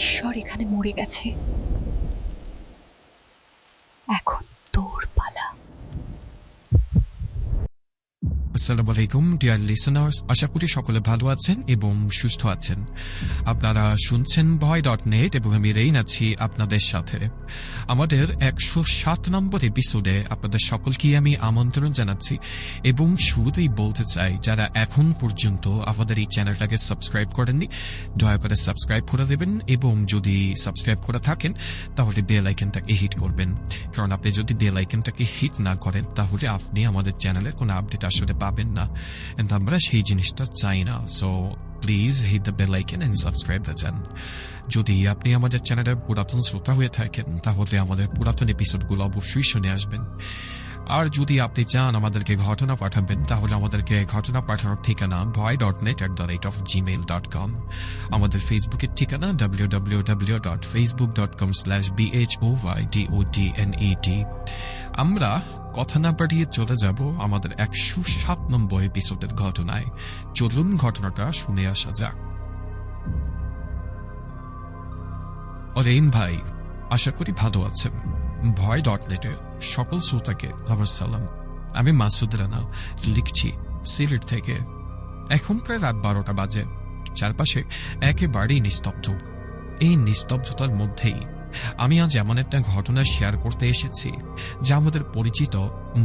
ঈশ্বর এখানে মরে গেছে। এখন তোর পালা আসসালামু আলাইকুম ডিয়ার লিসনার্স আশা করি সকলে ভালো আছেন এবং সুস্থ আছেন। আপনারা শুনছেন ভয় ডট নেট এবং আমি রেইন আছি আপনাদের সাথে। আমাদের একশো সাত নম্বর এপিসোডে আপনাদের সকলকে আমি আমন্ত্রণ জানাচ্ছি এবং শুরুতেই বলতে চাই, যারা এখন পর্যন্ত আমাদের এই চ্যানেলটাকে সাবস্ক্রাইব করেননি, দয়া করে সাবস্ক্রাইব করে দেবেন এবং যদি সাবস্ক্রাইব করে থাকেন, তাহলে বেল আইকনটাকে হিট করবেন। কারণ আপনি যদি বেল আইকনটাকে হিট না করেন, তাহলে আপনি আমাদের চ্যানেলের কোনো আপডেট আসলে পাবেন না And আমরা সেই জিনিসটা চাই না so please hit the bell icon and subscribe the channel যদি আপনি আমাদের চ্যানেলের পুরাতন শ্রোতা হয়ে থাকেন, তাহলে আমাদের পুরাতন এপিসোডগুলো অবশ্যই শুনে আসবেন। আর যদি আপনি চান আমাদেরকে ঘটনা পাঠাবেন, তাহলে আমাদেরকে ঘটনা পাঠানোর ঠিকানা ভয় dot net at the rate of Gmail dot com আমাদের ফেসবুকের ঠিকানা W W W dot Facebook dot com slash B H O Y D O D N E T আমরা কথা না বাড়িয়ে চলে যাব আমাদের একশো সাত নম্বর এপিসোডের ঘটনায়। চলুন ঘটনাটা শুনে আসা যাক। অরেন ভাই, আশা করি ভালো আছেন। ভয় ডট নেটের সকল শ্রোতাকে আমার সালাম। আমি মাসুদ রানা লিখছি সিলেট থেকে। এখন প্রায় রাত বারোটা বাজে। চারপাশে একেবারেই নিস্তব্ধ। এই নিস্তব্ধতার মধ্যেই আমি আজ এমন একটা ঘটনা শেয়ার করতে এসেছি, যা আমাদের পরিচিত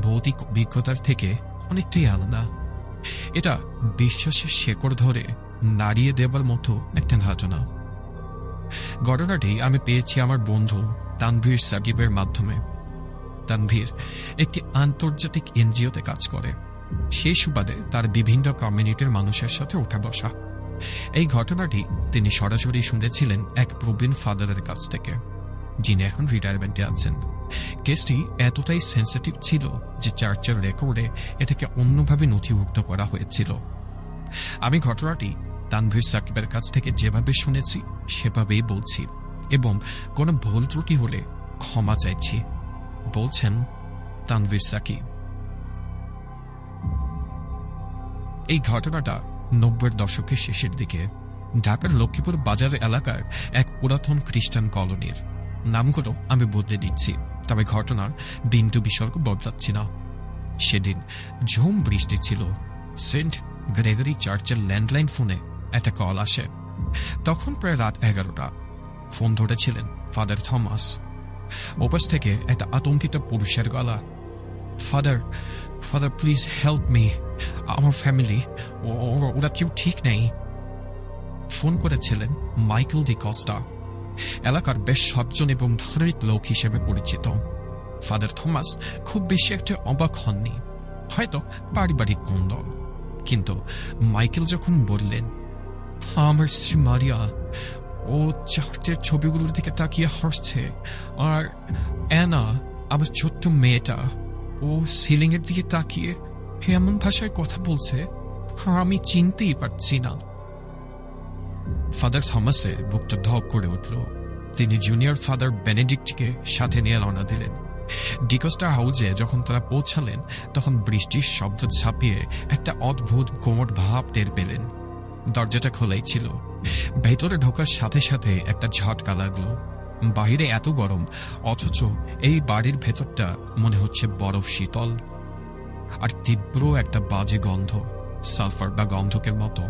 ভৌতিক অভিজ্ঞতার থেকে অনেকটাই আলাদা। এটা বিশ্বাসের শেকড় ধরে নাড়িয়ে দেবার মতো একটা ঘটনা। ঘটনাটি আমি পেয়েছি আমার বন্ধু তানভীর সাকিবের মাধ্যমে। তানভীর একটি আন্তর্জাতিক এনজিওতে কাজ করে। সেই সুবাদে তার বিভিন্ন কমিউনিটির মানুষের সাথে ওঠা বসা। এই ঘটনাটি তিনি সরাসরি শুনেছিলেন এক প্রবীণ ফাদারের কাছ থেকে। যিনি এখন রিটায়ারমেন্টে আছেন। কেসটি এতটাই সেন্সিটিভ ছিল যে চার্চের রেকর্ডে এটাকে অন্যভাবে নথিভুক্ত করা হয়েছিল। আমি ঘটনাটি তানভীর সাকিবের কাছ থেকে যেভাবে শুনেছি, সেভাবেই বলছি এবং কোনো ভুল ত্রুটি হলে ক্ষমা চাইছি, বলছেন তানভীর সাকিব। এই ঘটনাটা নব্বইয়ের দশকের শেষের দিকে, ঢাকার লক্ষ্মীপুর বাজার এলাকার এক পুরাতন খ্রিস্টান কলোনির। নামগুলো আমি বদলে দিচ্ছি। তবে ঘটনার বিন্দু বিসর্গ বদলাচ্ছি না। সেদিন ঝুম বৃষ্টি ছিল। সেন্ট গ্রেগরি চার্চের ল্যান্ডলাইন ফোনে একটা কল আসে। তখন প্রায় রাত এগারোটা। ফোন ধরেছিলেন ফাদার থমাস। ওপাশ থেকে একটা আতঙ্কিত পুরুষের গলা, Father Father, please help me. আমার ফ্যামিলি ওরা কেউ ঠিক নেই। ফোন করেছিলেন মাইকেল ডি কস্টা। এলাকার বেশ সজ্জন এবং ধার্মিক লোক হিসেবে পরিচিত। ফাদার থমাস খুব বেশি একটা অবাক হননি, হয়তো পারিবারিক কুন্দল। কিন্তু মাইকেল যখন বললেন, আমার শ্রী মারিয়া, ও চার্চের ছবিগুলোর দিকে তাকিয়ে হাসছে, আর অ্যানা, আমার ছোট্ট মেয়েটা, ও সিলিংয়ের দিকে তাকিয়ে এমন ভাষায় কথা বলছে, আমি চিনতেই পারছি না। ফাদার থমাসের বুকটা ধপ করে উঠল। তিনি জুনিয়র ফাদার বেনেডিক্টকে সাথে নিয়ে রওনা দিলেন। ডিকস্টার হাউজে যখন তারা পৌঁছালেন, তখন বৃষ্টির শব্দ ছাপিয়ে একটা অদ্ভুত কোমট ভাব টের পেলেন। দরজাটা খোলাই ছিল। ভেতরে ঢোকার সাথে সাথে একটা ঝটকা লাগল। বাহিরে এত গরম, অথচ এই বাড়ির ভেতরটা মনে হচ্ছে বরফ শীতল। আর তীব্র একটা বাজে গন্ধ। সালফার বা গন্ধকের মতো।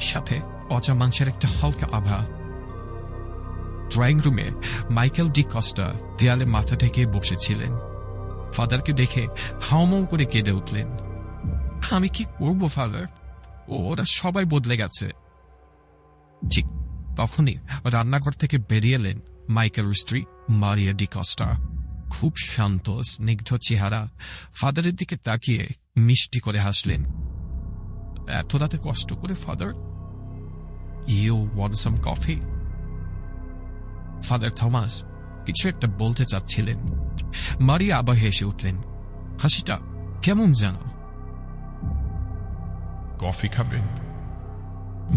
সাথে পচা মাংসের একটা হালকা আভা। ড্রয়িং রুমে মাইকেল ডি কস্টা দেয়ালে মাথা ঠেকে বসেছিলেন। ফাদারকে দেখে হাউমাউ করে কেঁদে উঠলেন। আমি কি করব, ফাদার? ওরা সবাই বদলে গেছে। ঠিক তখনই রান্নাঘর থেকে বেরিয়ে এলেন মাইকেল স্ত্রী মারিয়া ডি কস্টা। খুব শান্ত, স্নিগ্ধ চেহারা। ফাদারের দিকে তাকিয়ে মিষ্টি করে হাসলেন। এত রাতে কষ্ট করে Father you want some coffee Father Thomas কিছু একটা বলতে চাচ্ছিলেন। মারিয়া আবার হেসে উঠলেন হাসিটা কেমন যেন? কফি খাবেন?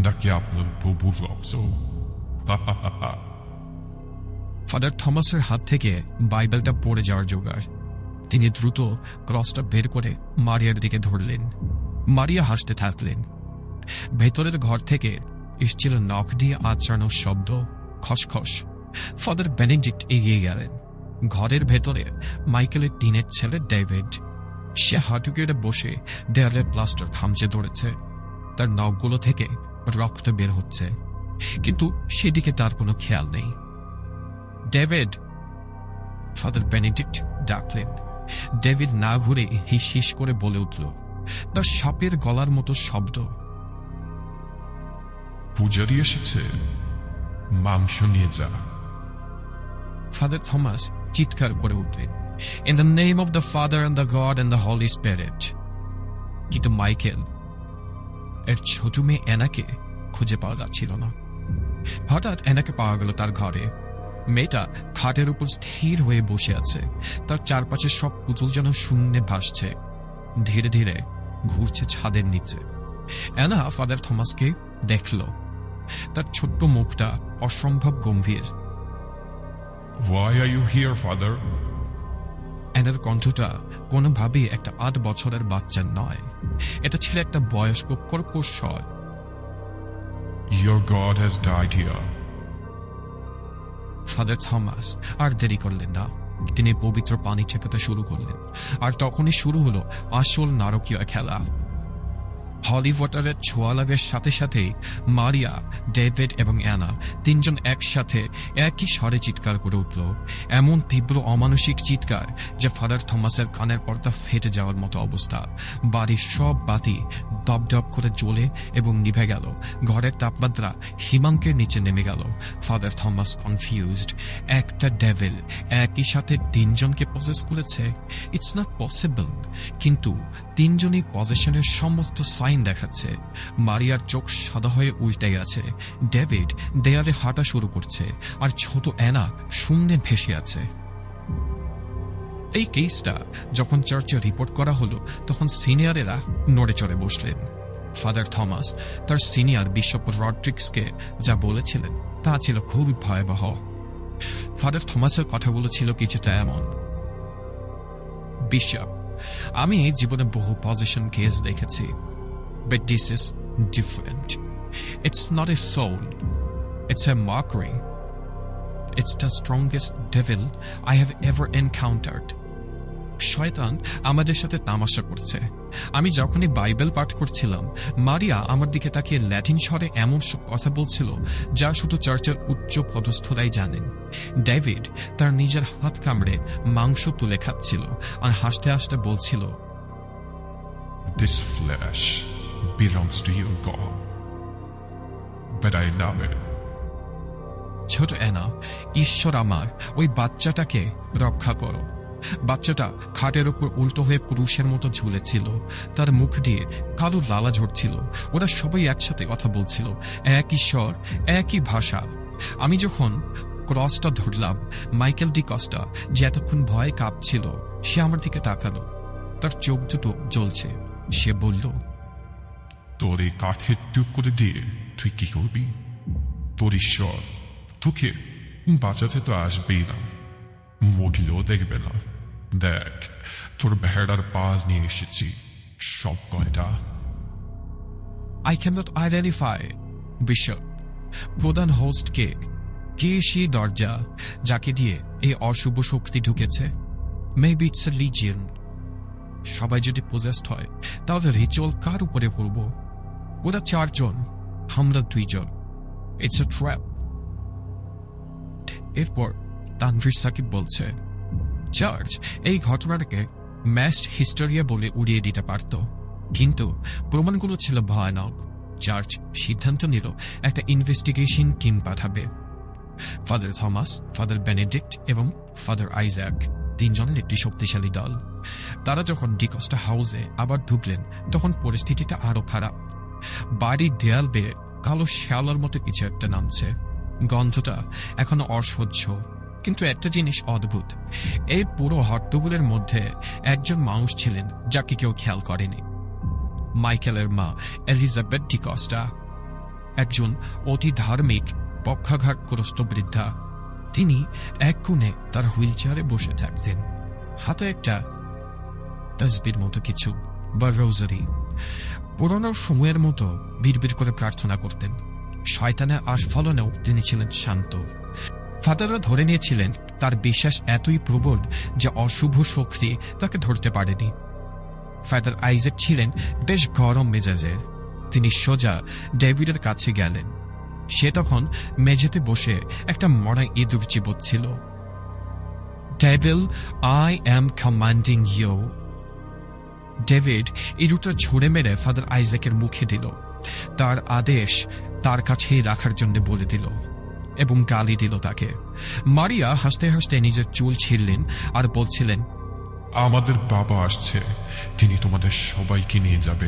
নাকি আপনার প্রভুর রক্ত? ফাদার থমাসের হাত থেকে বাইবেলটা পড়ে যাওয়ার জোগাড়। তিনি দ্রুত ক্রসটা বের করে মারিয়ার দিকে ধরলেন। মারিয়া হাসতে থাকলেন। ভেতরের ঘর থেকে এসছিল নখ দিয়ে আচড়ানোর শব্দ, খসখস। ফাদার বেনেডিক্ট এগিয়ে গেলেন। ঘরের ভেতরে মাইকেলের টিনের ছেলে ডেভিড। সে হাঁটু বসে দেয়ালের প্লাস্টার খামচে ধরেছে। তার নখগুলো থেকে রক্ত বের হচ্ছে। কিন্তু সেদিকে তার কোনো খেয়াল নেই। ডেভিড, ফাদার বেনেডিক্ট ডাকলেন। ডেভিড না ঘুরে হিস হিস করে বলে উঠল তার সাপের গলার মতো শব্দ। পূজারি এসেছে। মাংস নিয়ে যা। ফাদার থমাস চিৎকার করে উঠলেন। In the name of the Father and the God and the Holy Spirit কিন্তু মাইকেল এর ছোট মেয়ে এনাকে খুঁজে পাওয়া যাচ্ছিল না। হঠাৎ এনাকে পাওয়া গেল তার ঘরে। মেয়েটা খাটের উপর স্থির হয়ে বসে আছে। তার চারপাশে সব পুতুল যেন শূন্যে ভাসছে। ধীরে ধীরে ঘুরছে ছাদের নিচে। অ্যানা ফাদার থমাসকে দেখল। তার ছোট্ট মুখটা অসম্ভব গম্ভীর। Why are you here, father? অ্যানার কণ্ঠটা কোনোভাবেই একটা আট বছরের বাচ্চার নয়। এটা ছিল একটা বয়স্ক কর্কশ স্বর Your God has died here. Father Thomas আর দেরি করলেন না। তিনি পবিত্র পানি ছেপাতে শুরু করলেন। আর তখনই শুরু হলো আসল নারকীয় খেলা। হলি ওয়াটারের ছোঁয়া লাগার সাথে সাথেই মারিয়া, ডেভিড এবং অ্যানা তিনজন একসাথে একই স্বরে চিৎকার করে উঠল। এমন তীব্র অমানসিক চিৎকার যে ফাদার থমাসের কানের পর্দা ফেটে যাওয়ার মতো অবস্থা। বাড়ির সব বাতি দপদপ করে জ্বলে এবং নিভে গেল। ঘরের তাপমাত্রা হিমাঙ্কের নিচে নেমে গেল। Father Thomas confused. একটা ডেভিল একই সাথে তিনজনকে পজেস করেছে? ইটস নট পসিবল কিন্তু তিনজনই পজেশনের সমস্ত সাইন দেখাচ্ছে। মারিয়ার চোখ সাদা হয়ে উল্টে গেছে। ডেভিড দেয়ালে হাঁটা শুরু করছে আর ছোট অ্যানা শূন্যে ভেসে আছে। এই কেসটা যখন চার্চে রিপোর্ট করা হলো, তখন সিনিয়রেরা নড়ে চড়ে বসলেন। ফাদার থমাস তার সিনিয়র বিশপ রড্রিক্সকে যা বলেছিলেন তা ছিল খুবই ভয়াবহ। ফাদার থমাসের কথাগুলো ছিল কিছুটা এমন। বিশপ, আমি জীবনে বহু পজিশন কেস দেখেছি। But this is different it's not a soul it's a mockery it's the strongest devil I have ever encountered শয়তান আমাদের সাথে তামাশা করছে। আমি যখনই বাইবেল পাঠ করছিলাম, মারিয়া আমার দিকে তাকিয়ে ল্যাটিন স্বরে এমন সব কথা বলছিল, যা শুধু চার্চের উচ্চ পদস্থরাই জানেন। ডেভিড তার নিজের হাত কামড়ে মাংস তুলে খাচ্ছিল আর হাসতে হাসতে বলছিল, This flesh belongs to you, God. But I love it. ছোট অ্যানা ঈশ্বর আমার ওই বাচ্চাটাকে রক্ষা করো। বাচ্চাটা খাটের উপর উল্টো হয়ে পুরুষের মতো ঝুলেছিল। তার মুখ দিয়ে কালো লালা ঝরছিল। ওরা সবাই একসাথে কথা বলছিল। এক ঈশ্বর একই ভাষা। আমি যখন ক্রসটা ধরলাম মাইকেল ডি কস্টা যে এতক্ষণ ভয়ে কাঁপছিল সে আমার দিকে তাকালো। তার চোখ দুটো জ্বলছে। সে বলল তোর এই কাঠের টুকরো দিয়ে তুই কি করবি? তোর ঈশ্বর, তোকে বাঁচাতে তো আসবেই না। মরলেও দেখবে না। দেখ, তোর ভেড়ার পা নিয়ে এসেছি। সব কয়টা? I cannot identify বিশপ প্রধান হোস্টকে কে কে সেই দরজা যাকে দিয়ে এই অশুভ শক্তি ঢুকেছে? মেবি ইটস এ লিজিয়ন সবাই যদি পজেস্ট হয়, তাহলে রিচুয়াল কার উপরে পড়ব? ওরা চারজন, আমরা দুইজন। ইটস এ ট্র্যাপ এরপর তানভীর সাকিব বলছে, চার্চ, এই ঘটনাটাকে ম্যাস্ট হিস্টোরিয়া বলে উড়িয়ে দিতে পারত। কিন্তু প্রমাণগুলো ছিল ভয়ানক। চার্চ সিদ্ধান্ত নিল, একটা ইনভেস্টিগেশন টিম পাঠাবে। ফাদার থমাস ফাদার বেনেডিক্ট এবং ফাদার আইজ্যাক তিনজনের একটি শক্তিশালী দল। তারা যখন ডিকস্টা হাউসে আবার ঢুকলেন, তখন পরিস্থিতিটা আরও খারাপ। বাড়ির দেয়াল বেয়ে কালো শ্যালার মতো কিছু একটা নামছে। গন্ধটা এখনও অসহ্য, কিন্তু একটা জিনিস অদ্ভুত। এই পুরো হট্টগোলের মধ্যে একজন মানুষ ছিলেন যাকে কেউ খেয়াল করেনি। মাইকেলের মা এলিজাবেথ ডিকস্টা একজন অতি ধার্মিক, পক্ষাঘাতগ্রস্ত বৃদ্ধা। তিনি এক কোণে তার হুইল চেয়ারে বসে থাকতেন। হাতে একটা তসবির মতো কিছু বা রোজারি। পুরোনো সময়ের মতো বিড়বিড় করে প্রার্থনা করতেন। শয়তানের আস্ফলনেও তিনি ছিলেন শান্ত। ফাদাররা ধরে নিয়েছিলেন, তার বিশ্বাস এতই প্রবল যে অশুভ শক্তি তাকে ধরতে পারেনি। ফাদার আইজেক ছিলেন বেশ গরম মেজাজের তিনি সোজা ডেভিডের কাছে গেলেন। সে তখন মেঝেতে বসে একটা মরা ইঁদুর চিবোচ্ছিল। Devil, I am commanding you. David ইঁদুরটা ছুঁড়ে মেরে ফাদার আইজাকের মুখে দিল। তার আদেশ তার কাছেই রাখার জন্য বলে দিল এবং গালি দিল তাকে। মারিয়া হাসতে হাসতে নিজের চুল ছিঁড়লেন আর বলছিলেন আমাদের বাবা আসছে। তিনি তোমাদের সবাইকে নিয়ে যাবে।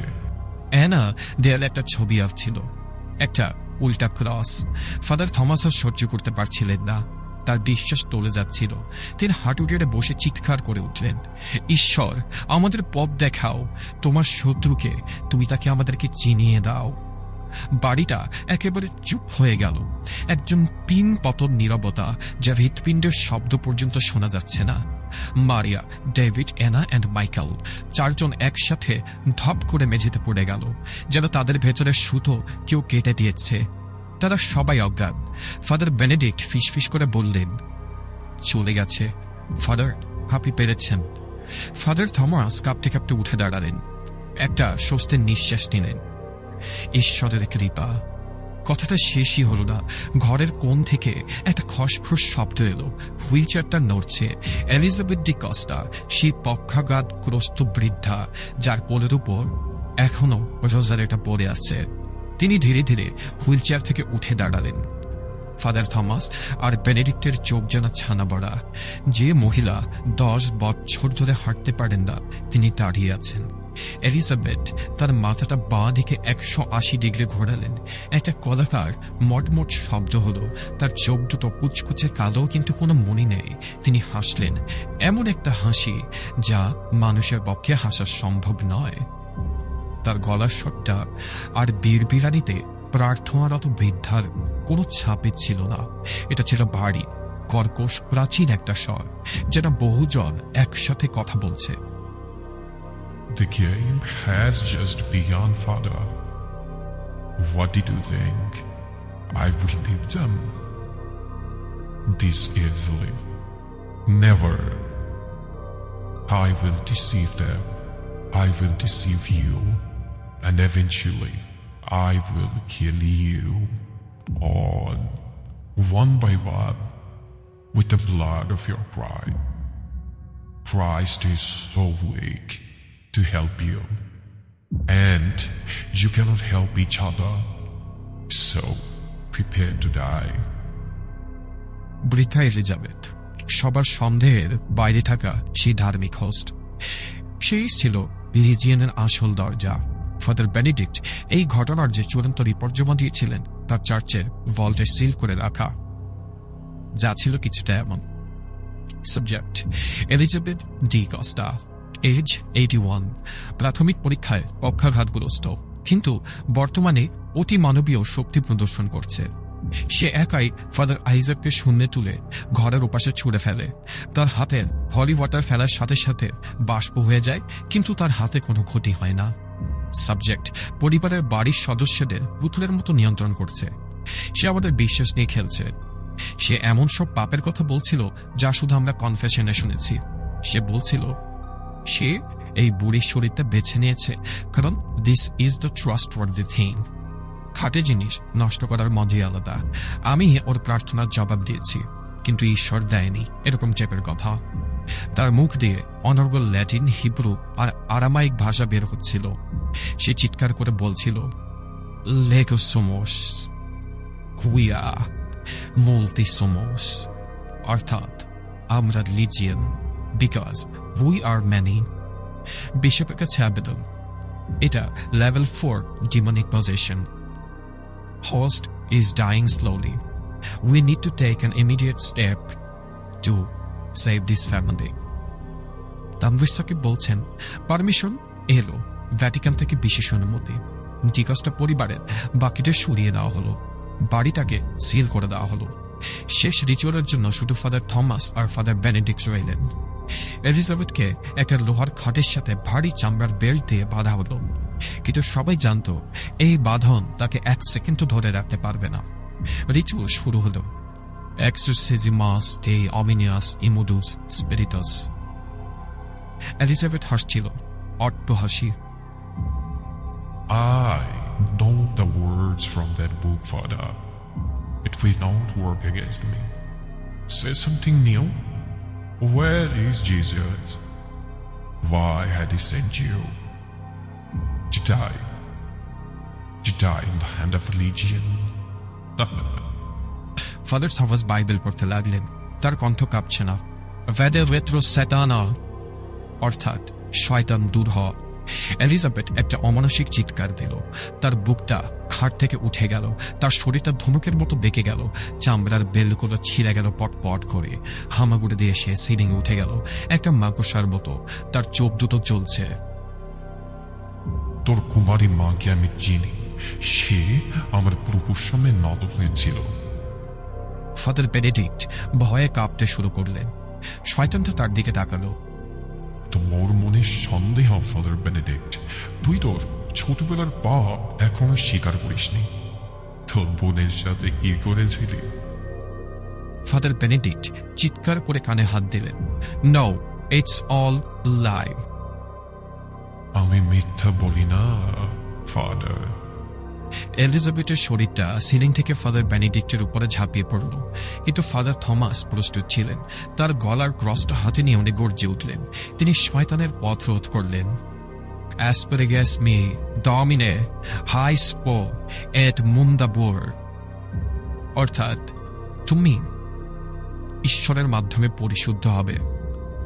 অ্যানা দেয়ালে একটা ছবি আঁকছিল একটা উল্টা ক্রস। ফাদার থমাসও সহ্য করতে পারছিলেন না। তার বিশ্বাস টলে যাচ্ছিল। তিনি হাঁটুটেরে বসে চিৎকার করে উঠলেন, ঈশ্বর, আমাদের পথ দেখাও। তোমার শত্রুকে তুমি তাকে আমাদেরকে চিনিয়ে দাও। বাড়িটা একেবারে চুপ হয়ে গেল। একজন পিন পতন নীরবতা, যা হৃৎপিণ্ডের শব্দ পর্যন্ত শোনা যাচ্ছে না। Maria, David Anna and Michael চারজন একসাথে ধপ করে মেঝেতে পড়ে গেল, যেন তাদের ভেতরে সুতো কেউ কেটে দিয়েছে। তারা সবাই অজ্ঞান ফাদার বেনেডিক্ট ফিসফিস করে বললেন, চলে গেছে। ফাদার হাপি পেরেছেন। ফাদার থমাস কাঁপতে কাঁপতে উঠে দাঁড়ালেন। একটা স্বস্তির নিঃশ্বাস নিলেন। ঈশ্বরের কৃপা। কথাটা শেষই হলো না। ঘরের কোণ থেকে একটা খসখস শব্দ এলো। হুইল চেয়ারটা নড়ছে। এলিজাবেথ ডি কস্টা, সেই পক্ষাঘাতগ্রস্ত বৃদ্ধা, যার কোলের উপর এখনও রোজারেটা পড়ে আছে। তিনি ধীরে ধীরে হুইল থেকে উঠে দাঁড়ালেন। ফাদার থমাস আর বেনেডিক্টের চোখ যেন ছানা বড়া। যে মহিলা দশ বছর ধরে হাঁটতে পারেন না, তিনি দাঁড়িয়ে আছেন। এলিজাবেথ তার মাথাটা বাঁ দিকে একশো আশি ডিগ্রি ঘোরালেন। একটা কলাকার মটমট শব্দ হলো। তার চোখ দুটো কুচকুচে কালো কিন্তু কোনো মনে নেই। তিনি হাসলেন। এমন একটা হাসি যা মানুষের পক্ষে হাসা সম্ভব নয়। তার গলার স্বরটা আর বীর বিরানিতে প্রার্থনারত বৃদ্ধার কোনো ছাপে ছিল না এটা ছিল ভারী কর্কশ প্রাচীন একটা স্বর যেন বহুজন একসাথে কথা বলছে The game has just begun, Father. What did you think? I would leave them this easily. Never. I will deceive them. I will deceive you. And eventually, I will kill you. All, one by one, with the blood of your bride. Christ is so weak to help you. And you cannot help each other. So prepare to die. বৃদ্ধা Elizabeth সবার সন্দেহের বাইরে থাকা সেই ধার্মিক host সেই ছিল লিজিয়ানের আসল দরজা ফাদার বেনিডিক্ট এই ঘটনার যে চূড়ান্ত রিপোর্ট জমা দিয়েছিলেন, তার চার্চের ভল্টে সিল করে রাখা। যা ছিল কিছুটা এমন। Subject Elizabeth D'Costa age eighty one প্রাথমিক পরীক্ষায় পক্ষাঘাতগ্রস্ত, কিন্তু বর্তমানে অতি মানবীয় শক্তি প্রদর্শন করছে। সে একাই ফাদার আইজাককে শূন্যে তুলে ঘরের ওপাশে ছুঁড়ে ফেলে। তার হাতে হলি ওয়াটার ফেলার সাথে সাথে বাষ্প হয়ে যায়, কিন্তু তার হাতে কোনো ক্ষতি হয় না। সাবজেক্ট পরিবারের বাড়ির সদস্যদের পুতুলের মতো নিয়ন্ত্রণ করছে। সে আমাদের বিশ্বাস নিয়ে খেলছে। সে এমন সব পাপের কথা বলছিল যা শুধু আমরা কনফেশনে শুনেছি। সে বলছিল, সে এই বুড়ির শরীরটা বেছে নিয়েছে, কারণ this is the trust for the thing খাটে জিনিস নষ্ট করার মজাই আলাদা। আমি ওর প্রার্থনার জবাব দিয়েছি, কিন্তু ঈশ্বর দেয়নি। এরকম চেপের কথা। তার মুখ দিয়ে অনর্গল ল্যাটিন, হিব্রু আর আরামাইক ভাষা বের হচ্ছিল। সে চিৎকার করে বলছিল, লেগোসোমোস, কুইয়া, মুলতিসোমোস, অর্থাৎ আমরা legion, because we are many বিশপের কাছে আবেদন, এটা level four demonic possession. Host is dying slowly. We need to take an immediate step to save this family. Tanvir Sakib বলছেন পারমিশন এলো। ভ্যাটিকান থেকে বিশেষ অনুমতি। ডিকাসটা পরিবারের বাকিটা সরিয়ে দেওয়া হলো। বাড়িটাকে সিল করে দেওয়া হলো। শেষ রিচুয়ালের জন্য শুধু ফাদার থমাস আর ফাদার বেনেডিক্ট রইলেন। এলিজাবেথকে একটা লোহার খাটের সাথে ভারী চামড়ার বেল্ট দিয়ে বাঁধা হলো। কিন্তু সবাই জানতো, এই বাঁধন তাকে এক সেকেন্ডও ধরে রাখতে পারবে না। রিচুয়াল শুরু হলো। exorcismas de hominias immodus spiritus. Elizabeth Harschilo, Art Buhashi. I know the words from that book, Father. It will not work against me. Say something new. Where is Jesus? Why had he sent you? To die. To die in the hand of a legion? Father Thomas Bible পড়তে লাগলেন। তার কণ্ঠ কাঁপছে না। ভ্যাডে রেত্রো স্যাটানা অর্থাৎ শয়তান দূর হ এলিজাবেথ একটা অমানসিক চিৎকার দিল। তার বুকটা খাট থেকে উঠে গেল। তার শরীরটা ধনুকের মতো বেঁকে গেল। চামড়ার বেলগুলো ছিঁড়ে গেল পটপট করে। হামাগুড়ে দিয়ে সে সিলিং উঠে গেল। একটা মাকড়সার মতো। তার চোখ দুটো চলছে তোর কুমারী মাকে আমি চিনি। সে আমার প্রভুর সামনে নত হয়েছিল। ফাদার বেনেডিক্ট ভয়ে কাঁপতে শুরু করলেন। শয়তানটা তার দিকে তাকালো। তোর মনে সন্দেহ ফাদার বেনেডিক্ট তুই তোর ছোটবেলার পাপ এখনও স্বীকার করিসনি। তোর বোনের সাথে কি করেছিলি? ফাদার বেনেডিক্ট চিৎকার করে কানে হাত দিলেন। নো ইটস অল লাই আমি মিথ্যা বলি না ফাদার। এলিজাবেথের শরীরটা সিলিং থেকে ফাদার বেনেডিক্টের উপরে ঝাঁপিয়ে পড়ল। কিন্তু ফাদার থমাস প্রস্তুত ছিলেন। তার গলার ক্রসটা হাতে নিয়ে উনি গর্জে উঠলেন। তিনি শয়তানের পথ রোধ করলেন। অ্যাসপারেগাস মি ডমিনে হাই স্পো এট মুন্দাবোর। অর্থাৎ, তুমি ঈশ্বরের মাধ্যমে পরিশুদ্ধ হবে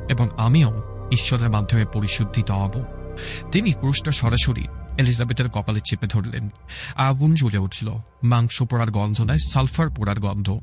এবং আমিও ঈশ্বরের মাধ্যমে পরিশুদ্ধিত হব। তিনি ক্রুশটা সরাসরি এলিজাবেথের কপালে চেপে ধরলেন। আগুন জ্বলে উঠল। মাংস পোড়ার গন্ধ নয়, সালফার পোড়ার গন্ধ।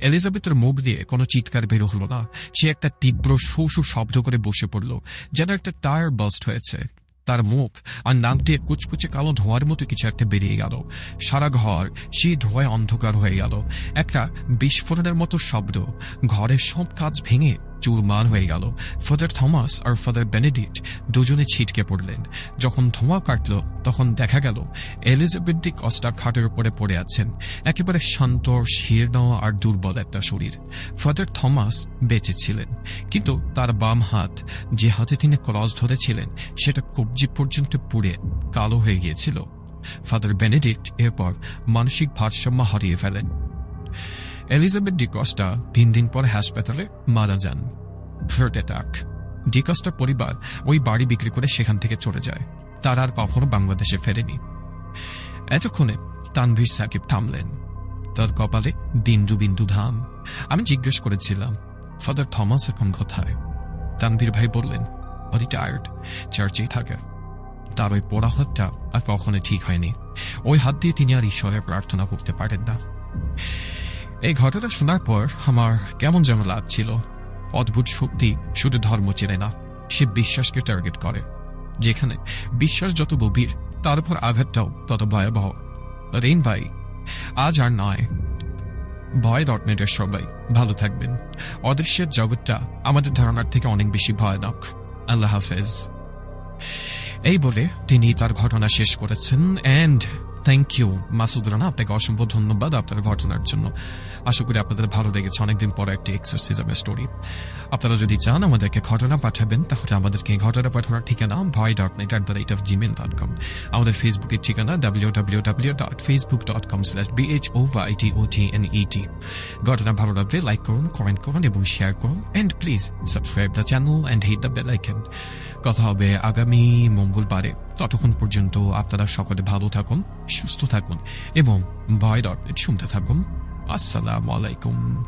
এলিজাবেথের মুখ দিয়ে কোনো চিৎকার বের হলো না। সে একটা তীব্র শৌ শৌ শব্দ করে বসে পড়ল, যেন একটা টায়ার বাস্ট হয়েছে। তার মুখ আর নাক দিয়ে কুচকুচে কালো ধোঁয়ার মতো কিছু একটা বেরিয়ে গেল। সারা ঘর সেই ধোঁয়ায় অন্ধকার হয়ে গেল। একটা বিস্ফোরণের মতো শব্দ। ঘরের সব কাজ ভেঙে চুরমার হয়ে গেল। ফাদার থমাস আর ফাদার বেনেডিক্ট দুজনে ছিটকে পড়লেন। যখন ধোঁয়া কাটল, তখন দেখা গেল এলিজাবেথ ডি কস্টা খাটের উপরে পড়ে আছেন। একেবারে শান্ত, শীর্ণ আর দুর্বল একটা শরীর। ফাদার থমাস বেঁচে ছিলেন। কিন্তু তার বাম হাত যে হাতে তিনি ক্রস ধরেছিলেন, সেটা কবজি পর্যন্ত পুড়ে কালো হয়ে গিয়েছিল। ফাদার বেনেডিক্ট এরপর মানসিক ভারসাম্য হারিয়ে ফেলেন। এলিজাবেথ ডিকস্টা তিন দিন পর হাসপাতালে মারা যান। হার্ট অ্যাটাক ডিকস্টার পরিবার ওই বাড়ি বিক্রি করে সেখান থেকে চলে যায়। তার আর কখনো বাংলাদেশে ফেরেনি। এতক্ষণে তানভীর সাকিব থামলেন। তার কপালে বিন্দু বিন্দু ধাম আমি জিজ্ঞেস করেছিলাম ফাদার থমাস এখন কোথায়? তানভীর ভাই বললেন রিটায়ার্ড চার্চেই থাকে। তার ওই পোড়া হাতটা আর কখনো ঠিক হয়নি। ওই হাত দিয়ে তিনি আর ঈশ্বরের প্রার্থনা করতে পারেন না। এই ঘটনা শোনার পর আমার কেমন যেন লাগছিল অদ্ভুত শক্তি শুধু ধর্ম চেনে না, সে বিশ্বাসকে টার্গেট করে, যেখানে বিশ্বাস যত গভীর, তার উপর আঘাতটাও তত ভয়াবহ। রেন ভাই, আজ আর নয়। ভয় ডটনেটের সবাই, ভালো থাকবেন। অদৃশ্যের জগৎটা আমাদের ধারণার থেকে অনেক বেশি ভয়ানক। আল্লাহ হাফেজ। এই বলে তিনি তার ঘটনা শেষ করেছেন and thank you Masud Rana. আপনাকে অসংখ্য ধন্যবাদ আপনার ঘটনার জন্য। আশা করি আপনাদের ভালো লেগেছে অনেকদিন পরে একটি এক্সারসাইজমের স্টোরি আপনারা যদি চান আমাদেরকে ঘটনা পাঠাবেন, তাহলে আমাদেরকে ঘটনা পাঠানোর ঠিকানা ভয় dot net at the rate of Gmail dot com আমাদের ফেসবুকের ঠিকানা W W W dot Facebook dot com slash B H O Y T O T N E T ঘটনা ভালো লাগলে লাইক করুন কমেন্ট করুন এবং শেয়ার করুন। And please subscribe the channel and hit the bell icon কথা হবে আগামী মঙ্গলবারে। ততক্ষণ পর্যন্ত আপনারা সকলে ভালো থাকুন, সুস্থ থাকুন এবং ভয় ডট শুনতে থাকুন। আসসালামু আলাইকুম।